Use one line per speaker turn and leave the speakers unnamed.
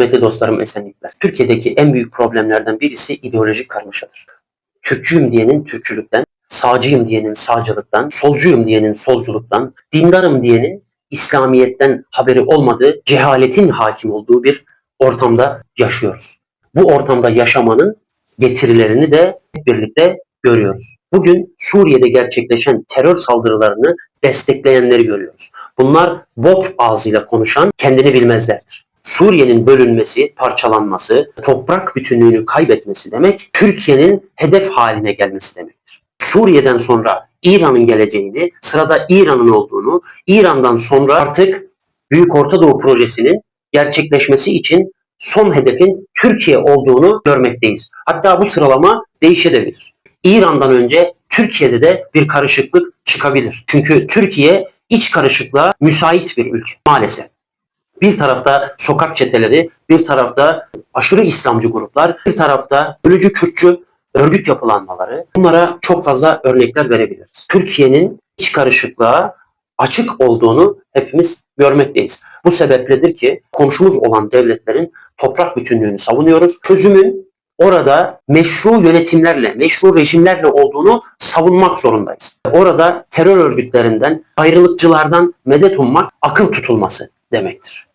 Kıymetli dostlarım esenlikler. Türkiye'deki en büyük problemlerden birisi ideolojik karmaşadır. Türkçüyüm diyenin Türkçülükten, sağcıyım diyenin sağcılıktan, solcuyum diyenin solculuktan, dindarım diyenin İslamiyet'ten haberi olmadığı, cehaletin hakim olduğu bir ortamda yaşıyoruz. Bu ortamda yaşamanın getirilerini de birlikte görüyoruz. Bugün Suriye'de gerçekleşen terör saldırılarını destekleyenleri görüyoruz. Bunlar Bob ağzıyla konuşan kendini bilmezlerdir. Suriye'nin bölünmesi, parçalanması, toprak bütünlüğünü kaybetmesi demek, Türkiye'nin hedef haline gelmesi demektir. Suriye'den sonra İran'ın geleceğini, sırada İran'ın olduğunu, İran'dan sonra artık Büyük Orta Doğu projesinin gerçekleşmesi için son hedefin Türkiye olduğunu görmekteyiz. Hatta bu sıralama değişebilir. İran'dan önce Türkiye'de de bir karışıklık çıkabilir. Çünkü Türkiye iç karışıklığa müsait bir ülke maalesef. Bir tarafta sokak çeteleri, bir tarafta aşırı İslamcı gruplar, bir tarafta bölücü Kürtçü örgüt yapılanmaları. Bunlara çok fazla örnekler verebiliriz. Türkiye'nin iç karışıklığa açık olduğunu hepimiz görmekteyiz. Bu sebepledir ki komşumuz olan devletlerin toprak bütünlüğünü savunuyoruz. Çözümün orada meşru yönetimlerle, meşru rejimlerle olduğunu savunmak zorundayız. Orada terör örgütlerinden, ayrılıkçılardan medet ummak akıl tutulması demektir.